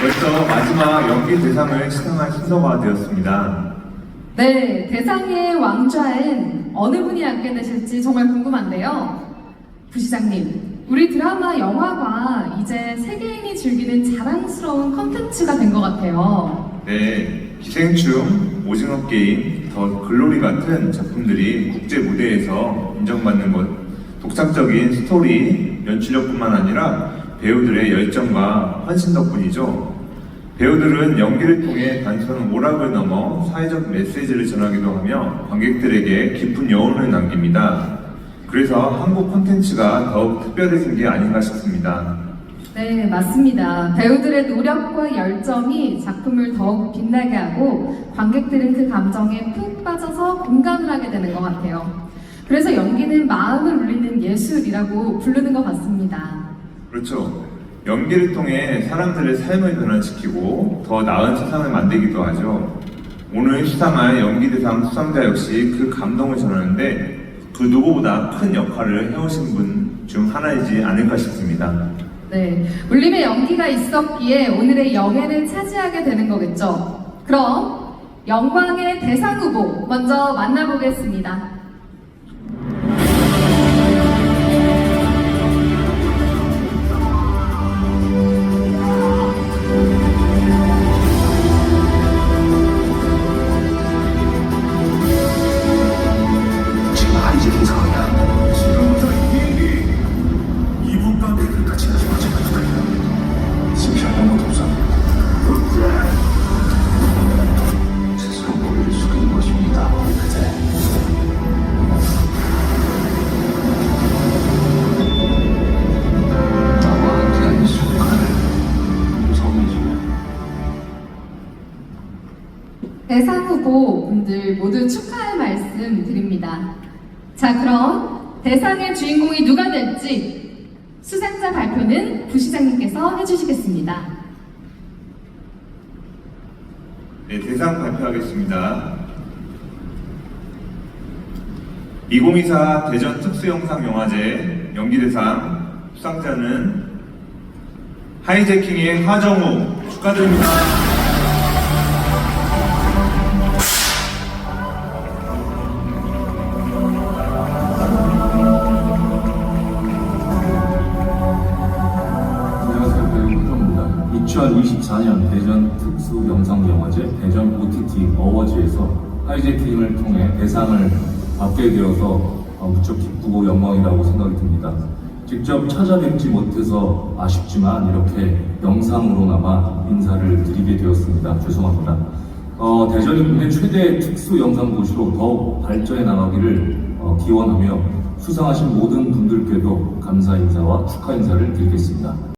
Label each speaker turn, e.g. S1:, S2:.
S1: 벌써 마지막 연기 대상을 수상할 순서가 되었습니다.
S2: 네, 대상의 왕좌엔 어느 분이 앉게 되실지 정말 궁금한데요. 부시장님, 우리 드라마 영화가 이제 세계인이 즐기는 자랑스러운 컨텐츠가 된 것 같아요.
S1: 네, 기생충, 오징어 게임, 더 글로리 같은 작품들이 국제 무대에서 인정받는 것, 독창적인 스토리, 연출력뿐만 아니라 배우들의 열정과 헌신 덕분이죠. 배우들은 연기를 통해 단순한 오락을 넘어 사회적 메시지를 전하기도 하며 관객들에게 깊은 여운을 남깁니다. 그래서 한국 콘텐츠가 더욱 특별해진 게 아닌가 싶습니다.
S2: 네, 맞습니다. 배우들의 노력과 열정이 작품을 더욱 빛나게 하고 관객들은 그 감정에 푹 빠져서 공감을 하게 되는 것 같아요. 그래서 연기는 마음을 울리는 예술이라고 부르는 것 같습니다.
S1: 그렇죠. 연기를 통해 사람들의 삶을 변화시키고 더 나은 세상을 만들기도 하죠. 오늘 수상할 연기대상 수상자 역시 그 감동을 전하는데 그 누구보다 큰 역할을 해오신 분 중 하나이지 않을까 싶습니다.
S2: 네, 울림의 연기가 있었기에 오늘의 영예를 차지하게 되는 거겠죠. 그럼 영광의 대상 후보 먼저 만나보겠습니다. 대상 후보 분들 모두 축하의 말씀 드립니다. 자, 그럼 대상의 주인공이 누가 될지 수상자 발표는 부시장님께서 해주시겠습니다.
S1: 네, 대상 발표하겠습니다. 2024 대전 특수영상영화제 연기대상 수상자는 하이제킹의 하정우
S3: 축하드립니다. 2024년 대전 특수영상영화제 대전 OTT 어워즈에서 하이제킹을 통해 대상을 받게 되어서 어, 무척 기쁘고 영광이라고 생각이 듭니다. 직접 찾아뵙지 못해서 아쉽지만 이렇게 영상으로나마 인사를 드리게 되었습니다. 죄송합니다. 어, 대전이 국내 최대 특수 영상 도시로 더욱 발전해 나가기를 어, 기원하며 수상하신 모든 분들께도 감사 인사와 축하 인사를 드리겠습니다.